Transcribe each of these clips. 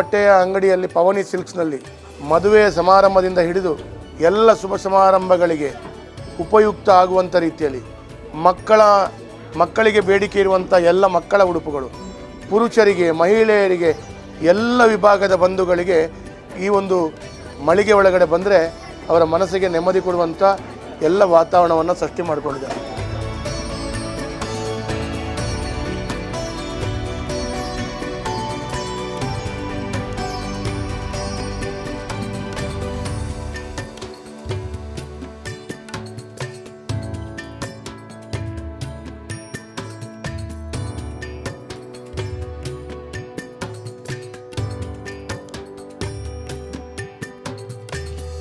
ಬಟ್ಟೆಯ ಅಂಗಡಿಯಲ್ಲಿ ಪವನಿ ಸಿಲ್ಕ್ಸ್ನಲ್ಲಿ ಮದುವೆ ಸಮಾರಂಭದಿಂದ ಹಿಡಿದು ಎಲ್ಲ ಶುಭ ಸಮಾರಂಭಗಳಿಗೆ ಉಪಯುಕ್ತ ಆಗುವಂಥ ರೀತಿಯಲ್ಲಿ ಮಕ್ಕಳ, ಮಕ್ಕಳಿಗೆ ಬೇಡಿಕೆ ಇರುವಂಥ ಎಲ್ಲ ಮಕ್ಕಳ ಉಡುಪುಗಳು, ಪುರುಷರಿಗೆ, ಮಹಿಳೆಯರಿಗೆ, ಎಲ್ಲ ವಿಭಾಗದ ಬಂಧುಗಳಿಗೆ ಈ ಒಂದು ಮಳಿಗೆ ಒಳಗಡೆ ಬಂದರೆ ಅವರ ಮನಸ್ಸಿಗೆ ನೆಮ್ಮದಿ ಕೊಡುವಂಥ ಎಲ್ಲ ವಾತಾವರಣವನ್ನು ಸೃಷ್ಟಿ ಮಾಡಿಕೊಂಡಿದ್ದಾರೆ.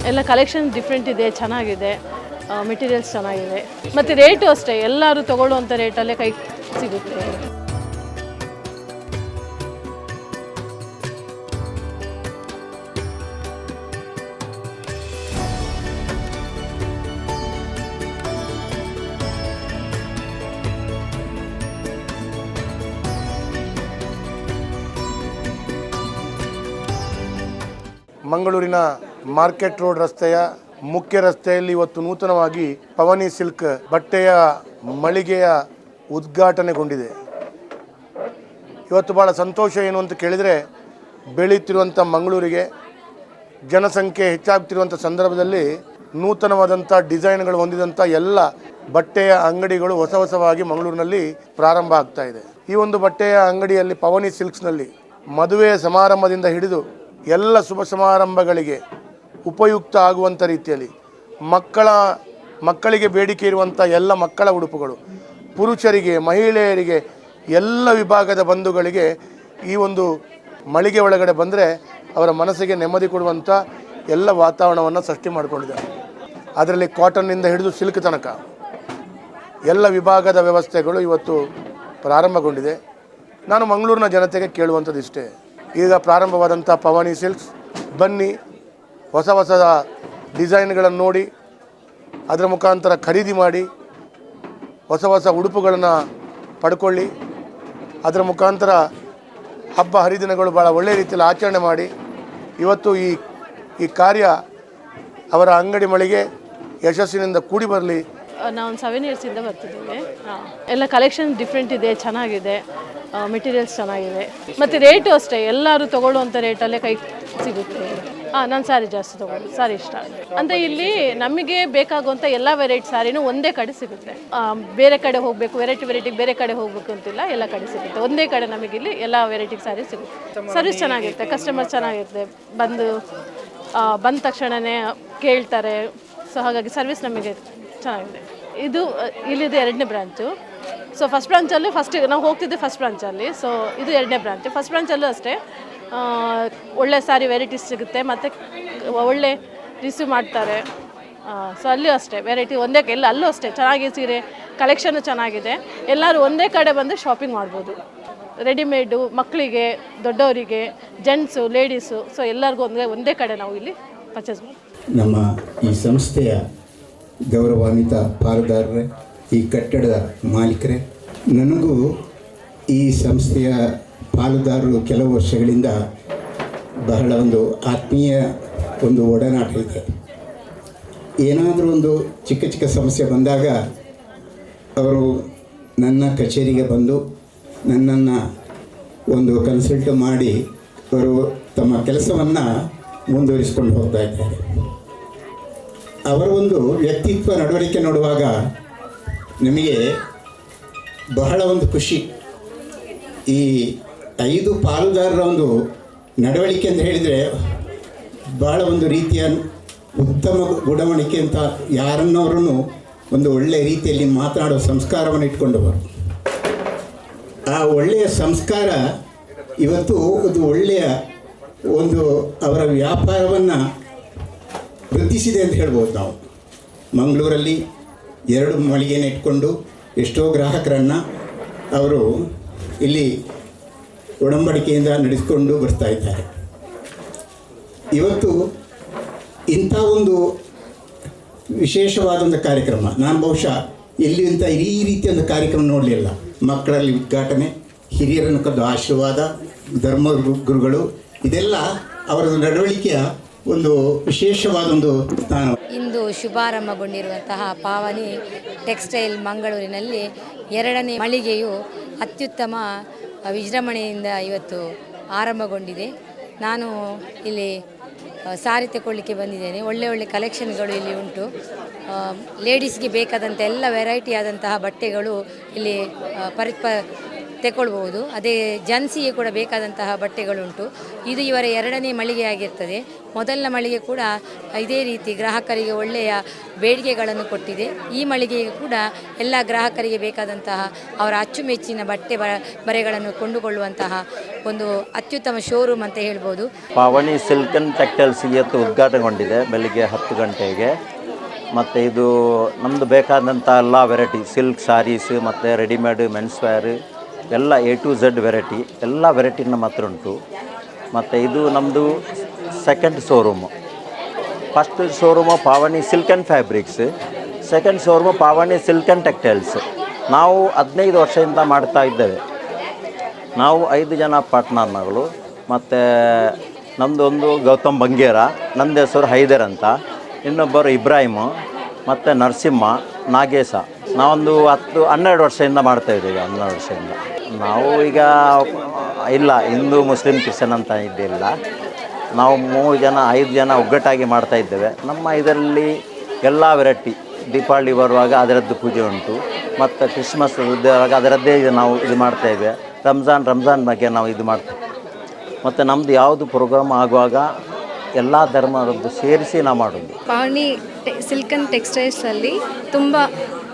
ಎಲ್ಲ ಕಲೆಕ್ಷನ್ ಡಿಫ್ರೆಂಟ್ ಇದೆ, ಚೆನ್ನಾಗಿದೆ ಮೆಟೀರಿಯಲ್ಸ್ ಚೆನ್ನಾಗಿದೆ. ಮತ್ತು ರೇಟು ಅಷ್ಟೇ, ಎಲ್ಲರೂ ತಗೊಳ್ಳುವಂಥ ರೇಟಲ್ಲೇ ಕೈ ಸಿಗುತ್ತೆ. ಮಂಗಳೂರಿನ ಮಾರ್ಕೆಟ್ ರೋಡ್ ರಸ್ತೆಯ ಮುಖ್ಯ ರಸ್ತೆಯಲ್ಲಿ ಇವತ್ತು ನೂತನವಾಗಿ ಪವನಿ ಸಿಲ್ಕ್ ಬಟ್ಟೆಯ ಮಳಿಗೆಯ ಉದ್ಘಾಟನೆಗೊಂಡಿದೆ. ಇವತ್ತು ಭಾಳ ಸಂತೋಷ ಏನು ಅಂತ ಕೇಳಿದರೆ ಬೆಳೀತಿರುವಂಥ ಮಂಗಳೂರಿಗೆ, ಜನಸಂಖ್ಯೆ ಹೆಚ್ಚಾಗ್ತಿರುವಂಥ ಸಂದರ್ಭದಲ್ಲಿ ನೂತನವಾದಂಥ ಡಿಸೈನ್ಗಳು ಹೊಂದಿದಂಥ ಎಲ್ಲ ಬಟ್ಟೆಯ ಅಂಗಡಿಗಳು ಹೊಸ ಹೊಸವಾಗಿ ಮಂಗಳೂರಿನಲ್ಲಿ ಪ್ರಾರಂಭ ಆಗ್ತಾ ಇದೆ. ಈ ಒಂದು ಬಟ್ಟೆಯ ಅಂಗಡಿಯಲ್ಲಿ ಪವನಿ ಸಿಲ್ಕ್ಸ್ನಲ್ಲಿ ಮದುವೆ ಸಮಾರಂಭದಿಂದ ಹಿಡಿದು ಎಲ್ಲ ಶುಭ ಸಮಾರಂಭಗಳಿಗೆ ಉಪಯುಕ್ತ ಆಗುವಂಥ ರೀತಿಯಲ್ಲಿ ಮಕ್ಕಳ, ಮಕ್ಕಳಿಗೆ ಬೇಡಿಕೆ ಇರುವಂಥ ಎಲ್ಲ ಮಕ್ಕಳ ಉಡುಪುಗಳು, ಪುರುಷರಿಗೆ, ಮಹಿಳೆಯರಿಗೆ, ಎಲ್ಲ ವಿಭಾಗದ ಬಂಧುಗಳಿಗೆ ಈ ಒಂದು ಮಳಿಗೆ ಒಳಗಡೆ ಬಂದರೆ ಅವರ ಮನಸ್ಸಿಗೆ ನೆಮ್ಮದಿ ಕೊಡುವಂಥ ಎಲ್ಲ ವಾತಾವರಣವನ್ನು ಸೃಷ್ಟಿ ಮಾಡಿಕೊಂಡಿದೆ ಅದರಲ್ಲಿ ಕಾಟನ್ನಿಂದ ಹಿಡಿದು ಸಿಲ್ಕ್ ತನಕ ಎಲ್ಲ ವಿಭಾಗದ ವ್ಯವಸ್ಥೆಗಳು ಇವತ್ತು ಪ್ರಾರಂಭಗೊಂಡಿದೆ. ನಾನು ಮಂಗಳೂರಿನ ಜನತೆಗೆ ಕೇಳುವಂಥದ್ದು ಇಷ್ಟೇ ಈಗ ಪ್ರಾರಂಭವಾದಂಥ ಪವಾನಿ ಸಿಲ್ಕ್ಸ್, ಬನ್ನಿ ಹೊಸ ಹೊಸ ಡಿಸೈನ್ಗಳನ್ನು ನೋಡಿ, ಅದರ ಮುಖಾಂತರ ಖರೀದಿ ಮಾಡಿ, ಹೊಸ ಹೊಸ ಉಡುಪುಗಳನ್ನು ಪಡ್ಕೊಳ್ಳಿ. ಅದರ ಮುಖಾಂತರ ಹಬ್ಬ ಹರಿದಿನಗಳು ಭಾಳ ಒಳ್ಳೆಯ ರೀತಿಯಲ್ಲಿ ಆಚರಣೆ ಮಾಡಿ. ಇವತ್ತು ಈ ಈ ಕಾರ್ಯ ಅವರ ಅಂಗಡಿ ಮಳಿಗೆ ಯಶಸ್ಸಿನಿಂದ ಕೂಡಿ ಬರಲಿ. ನಾವು ಸೆವೆನ್ ಇಯರ್ಸಿಂದ ಬರ್ತಿದ್ದೇವೆ. ಎಲ್ಲ ಕಲೆಕ್ಷನ್ ಡಿಫ್ರೆಂಟ್ ಇದೆ, ಚೆನ್ನಾಗಿದೆ. ಮೆಟೀರಿಯಲ್ಸ್ ಚೆನ್ನಾಗಿದೆ. ಮತ್ತು ರೇಟು ಅಷ್ಟೇ, ಎಲ್ಲರೂ ತೊಗೊಳ್ಳುವಂಥ ರೇಟಲ್ಲೇ ಕೈ ಸಿಗುತ್ತೆ. ಹಾಂ ನಾನು ಸ್ಯಾರಿ ಜಾಸ್ತಿ ತಗೊಂಡು ಸ್ಯಾರಿ ಇಷ್ಟ ಅಂದರೆ ಇಲ್ಲಿ ನಮಗೆ ಬೇಕಾಗುವಂಥ ಎಲ್ಲ ವೆರೈಟಿ ಸ್ಯಾರಿನೂ ಒಂದೇ ಕಡೆ ಸಿಗುತ್ತೆ. ಬೇರೆ ಕಡೆ ಹೋಗಬೇಕು ವೆರೈಟಿ ವೆರೈಟಿ ಬೇರೆ ಕಡೆ ಹೋಗಬೇಕು ಅಂತಿಲ್ಲ ಎಲ್ಲ ಕಡೆ ಸಿಗುತ್ತೆ. ಒಂದೇ ಕಡೆ ನಮಗಿಲ್ಲಿ ಎಲ್ಲ ವೆರೈಟಿ ಸ್ಯಾರಿ ಸಿಗುತ್ತೆ. ಸರ್ವಿಸ್ ಚೆನ್ನಾಗಿರುತ್ತೆ ಕಸ್ಟಮರ್ ಚೆನ್ನಾಗಿರುತ್ತೆ. ಬಂದು ಬಂದ ತಕ್ಷಣವೇ ಕೇಳ್ತಾರೆ. ಸೊ ಹಾಗಾಗಿ ಸರ್ವಿಸ್ ನಮಗೆ ಚೆನ್ನಾಗಿದೆ. ಇದು ಇಲ್ಲಿದ್ದು ಇಲ್ಲಿದೆ ಎರಡನೇ ಬ್ರಾಂಚು ಸೊ ಫಸ್ಟ್ ಬ್ರಾಂಚಲ್ಲಿ ಫಸ್ಟ್ ನಾವು ಹೋಗ್ತಿದ್ದೆ ಫಸ್ಟ್ ಬ್ರಾಂಚಲ್ಲಿ ಸೊ ಇದು ಎರಡನೇ ಬ್ರಾಂಚ್ ಫಸ್ಟ್ ಬ್ರಾಂಚಲ್ಲೂ ಅಷ್ಟೇ. ಒಳ್ಳೆ ಸಾರಿ ವೆರೈಟೀಸ್ ಸಿಗುತ್ತೆ, ಮತ್ತು ಒಳ್ಳೆ ರಿಸೀವ್ ಮಾಡ್ತಾರೆ. ಸೊ ಅಲ್ಲೂ ಅಷ್ಟೇ, ವೆರೈಟಿ ಒಂದೇ ಎಲ್ಲ ಅಲ್ಲೂ ಅಷ್ಟೇ, ಚೆನ್ನಾಗಿ ಸೀರೆ ಕಲೆಕ್ಷನು ಚೆನ್ನಾಗಿದೆ. ಎಲ್ಲರೂ ಒಂದೇ ಕಡೆ ಬಂದು ಶಾಪಿಂಗ್ ಮಾಡ್ಬೋದು. ರೆಡಿಮೇಡು ಮಕ್ಕಳಿಗೆ, ದೊಡ್ಡವರಿಗೆ ಜೆಂಟ್ಸು ಲೇಡೀಸು ಸೊ ಎಲ್ಲರಿಗೂ ಒಂದೇ ಒಂದೇ ಕಡೆ ನಾವು ಇಲ್ಲಿ ಪರ್ಚೇಸ್ ನಮ್ಮ ಈ ಸಂಸ್ಥೆಯ ಗೌರವಾನ್ವಿತ ಪಾಲುದಾರರೇ, ಈ ಕಟ್ಟಡದ ಮಾಲೀಕರೇ, ನನಗೂ ಈ ಸಂಸ್ಥೆಯ ಪಾಲುದಾರರು ಕೆಲವು ವರ್ಷಗಳಿಂದ ಬಹಳ ಒಂದು ಆತ್ಮೀಯ ಒಂದು ಒಡನಾಟ ಇದೆ. ಏನಾದರೂ ಒಂದು ಚಿಕ್ಕ ಚಿಕ್ಕ ಸಮಸ್ಯೆ ಬಂದಾಗ ಅವರು ನನ್ನ ಕಚೇರಿಗೆ ಬಂದು ನನ್ನನ್ನು ಒಂದು ಕನ್ಸಲ್ಟ್ ಮಾಡಿ ಅವರು ತಮ್ಮ ಕೆಲಸವನ್ನು ಮುಂದುವರಿಸಿಕೊಂಡು ಹೋಗ್ತಾ ಇದ್ದಾರೆ. ಅವರ ಒಂದು ವ್ಯಕ್ತಿತ್ವ ನಡವಳಿಕೆ ನೋಡುವಾಗ ನಿಮಗೆ ಬಹಳ ಒಂದು ಖುಷಿ. ಈ ಐದು ಪಾಲುದಾರರ ಒಂದು ನಡವಳಿಕೆ ಅಂತ ಹೇಳಿದರೆ ಭಾಳ ಒಂದು ರೀತಿಯ ಉತ್ತಮ ಗುಣಮಣಿಕೆ ಅಂತ ಯಾರನ್ನವರನ್ನು ಒಂದು ಒಳ್ಳೆಯ ರೀತಿಯಲ್ಲಿ ಮಾತನಾಡೋ ಸಂಸ್ಕಾರವನ್ನು ಇಟ್ಕೊಂಡವರು. ಆ ಒಳ್ಳೆಯ ಸಂಸ್ಕಾರ ಇವತ್ತು ಒಂದು ಒಳ್ಳೆಯ ಒಂದು ಅವರ ವ್ಯಾಪಾರವನ್ನು ವೃದ್ಧಿಸಿದೆ ಅಂತ ಹೇಳ್ಬೋದು ನಾವು. ಮಂಗಳೂರಲ್ಲಿ ಎರಡು ಮಳಿಗೆನ ಇಟ್ಕೊಂಡು ಎಷ್ಟೋ ಗ್ರಾಹಕರನ್ನು ಅವರು ಇಲ್ಲಿ ಒಡಂಬಡಿಕೆಯಿಂದ ನಡೆಸಿಕೊಂಡು ಬರ್ತಾ ಇದ್ದಾರೆ. ಇವತ್ತು ಇಂಥ ಒಂದು ವಿಶೇಷವಾದಂಥ ಕಾರ್ಯಕ್ರಮ, ನಾನು ಬಹುಶಃ ಎಲ್ಲಿ ಅಂತ ಈ ರೀತಿಯ ಒಂದು ಕಾರ್ಯಕ್ರಮ ನೋಡಲಿಲ್ಲ. ಮಕ್ಕಳಲ್ಲಿ ಉದ್ಘಾಟನೆ, ಹಿರಿಯರನ್ನು ಕದ್ದು ಆಶೀರ್ವಾದ, ಧರ್ಮ ಗುರು- ಗುರುಗಳು, ಇದೆಲ್ಲ ಅವರ ನಡವಳಿಕೆಯ ಒಂದು ವಿಶೇಷವಾದ ಒಂದು ಸ್ಥಾನ ಇಂದು ಶುಭಾರಂಭಗೊಂಡಿರುವಂತಹ ಪಾವನಿ ಟೆಕ್ಸ್ಟೈಲ್ ಮಂಗಳೂರಿನಲ್ಲಿ ಎರಡನೇ ಮಳಿಗೆಯು ಅತ್ಯುತ್ತಮ ವಿಜೃಂಭಣೆಯಿಂದ ಇವತ್ತು ಆರಂಭಗೊಂಡಿದೆ. ನಾನು ಇಲ್ಲಿ ಸಾರಿ ತಗೊಳ್ಳಿಕ್ಕೆ ಬಂದಿದ್ದೇನೆ. ಒಳ್ಳೆ ಒಳ್ಳೆ ಕಲೆಕ್ಷನ್ಗಳು ಇಲ್ಲಿ ಉಂಟು. ಲೇಡೀಸ್ಗೆ ಬೇಕಾದಂಥ ಎಲ್ಲ ವೆರೈಟಿ ಆದಂತಹ ಬಟ್ಟೆಗಳು ಇಲ್ಲಿ ಆ, ಪರಿ ಪ ತೆಗೊಳ್ಬೋದು ಅದೇ ಜನ್ಸಿಗೆ ಕೂಡ ಬೇಕಾದಂತಹ ಬಟ್ಟೆಗಳುಂಟು. ಇದು ಇವರ ಎರಡನೇ ಮಳಿಗೆ ಆಗಿರ್ತದೆ. ಮೊದಲಿನ ಮಳಿಗೆ ಕೂಡ ಇದೇ ರೀತಿ ಗ್ರಾಹಕರಿಗೆ ಒಳ್ಳೆಯ ಬೇಡಿಕೆಗಳನ್ನು ಕೊಟ್ಟಿದೆ. ಈ ಮಳಿಗೆಗೆ ಕೂಡ ಎಲ್ಲ ಗ್ರಾಹಕರಿಗೆ ಬೇಕಾದಂತಹ ಅವರ ಅಚ್ಚುಮೆಚ್ಚಿನ ಬಟ್ಟೆ ಬ, ಬರೆಗಳನ್ನು ಕೊಂಡುಕೊಳ್ಳುವಂತಹ ಒಂದು ಅತ್ಯುತ್ತಮ ಶೋರೂಮ್ ಅಂತ ಹೇಳ್ಬೋದು. ಪಾವಣಿ ಸಿಲ್ಕ್ ಅಂಡ್ ಟೆಕ್ಟೈಲ್ಸ್ ಇವತ್ತು ಉದ್ಘಾಟನೆಗೊಂಡಿದೆ ಬೆಳಿಗ್ಗೆ ಹತ್ತು ಗಂಟೆಗೆ. ಮತ್ತು ಇದು ನಮ್ಮದು ಬೇಕಾದಂಥ ಎಲ್ಲ ವೆರೈಟಿ ಸಿಲ್ಕ್ ಸಾರೀಸ್ ಮತ್ತು ರೆಡಿಮೇಡ್ ಮೆನ್ಸ್ ವೇರ್ ಎಲ್ಲ ಎ ಟು ಝೆಡ್ ವೆರೈಟಿ ಎಲ್ಲ ವೆರೈಟಿ ನಮ್ಮ ಹತ್ರ ಉಂಟು. ಮತ್ತು ಇದು ನಮ್ಮದು second showroom first showroom Pavani silk and fabrics second showroom Pavani silk and textiles ನಾವು ಹದಿನೈದು ವರ್ಷದಿಂದ ಮಾಡ್ತಾ ಇದ್ದೇವೆ. ನಾವು ಐದು ಜನ ಪಾರ್ಟ್ನರ್ಗಳು ಮತ್ತು ನಮ್ಮದು ಒಂದು ಗೌತಮ್ ಬಂಗೇರ ನಂದ ಹೆಸರು ಹೈದರ್ ಅಂತ. ಇನ್ನೊಬ್ಬರು ಇಬ್ರಾಹಿಮು ಮತ್ತು ನರಸಿಂಹ, ನಾಗೇಶ. ನಾವೊಂದು ಹತ್ತು, ಹನ್ನೆರಡು ವರ್ಷದಿಂದ ಮಾಡ್ತಾ ಇದ್ದೀವಿ, ಹನ್ನೆರಡು ವರ್ಷದಿಂದ. ನಾವು ಈಗ ಇಲ್ಲ, ಹಿಂದೂ ಮುಸ್ಲಿಂ ಕ್ರಿಶ್ಚನ್ ಅಂತ ಇದ್ದಿಲ್ಲ. ನಾವು ಮೂರು ಜನ, ಐದು ಜನ ಒಗ್ಗಟ್ಟಾಗಿ ಮಾಡ್ತಾ ಇದ್ದೇವೆ. ನಮ್ಮ ಇದರಲ್ಲಿ ಎಲ್ಲ ವೆರೈಟಿ ದೀಪಾವಳಿ ಬರುವಾಗ ಅದರದ್ದು ಪೂಜೆ ಉಂಟು. ಮತ್ತು ಕ್ರಿಸ್ಮಸ್ ಇದ್ದಾಗ ಅದರದ್ದೇ ಇದು ನಾವು ಇದು ಮಾಡ್ತೇವೆ ರಂಜಾನ್ ರಂಜಾನ್ ಬಗ್ಗೆ ನಾವು ಇದು ಮಾಡ್ತೇವೆ ಮತ್ತು ನಮ್ಮದು ಯಾವುದು ಪ್ರೋಗ್ರಾಮ್ ಆಗುವಾಗ ಎಲ್ಲ ಧರ್ಮದ್ದು ಸೇರಿಸಿ ನಾವು ಮಾಡೋದು. ಪಾವನಿ ಸಿಲ್ಕನ್ ಟೆಕ್ಸ್ಟೈಲ್ಸಲ್ಲಿ ತುಂಬ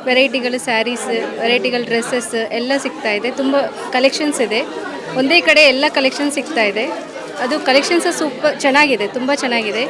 ವೆರೈಟಿಗಳು ಸ್ಯಾರೀಸ್, ವೆರೈಟಿಗಳ ಡ್ರೆಸ್ಸಸ್ ಎಲ್ಲ ಸಿಗ್ತಾ ಇದೆ. ತುಂಬ ಕಲೆಕ್ಷನ್ಸ್ ಇದೆ. ಒಂದೇ ಕಡೆ ಎಲ್ಲ ಕಲೆಕ್ಷನ್ ಸಿಗ್ತಾ ಇದೆ. ಅದು ಕಲೆಕ್ಷನ್ಸ್ ಸೂಪರ್ ಚೆನ್ನಾಗಿದೆ, ತುಂಬ ಚೆನ್ನಾಗಿದೆ.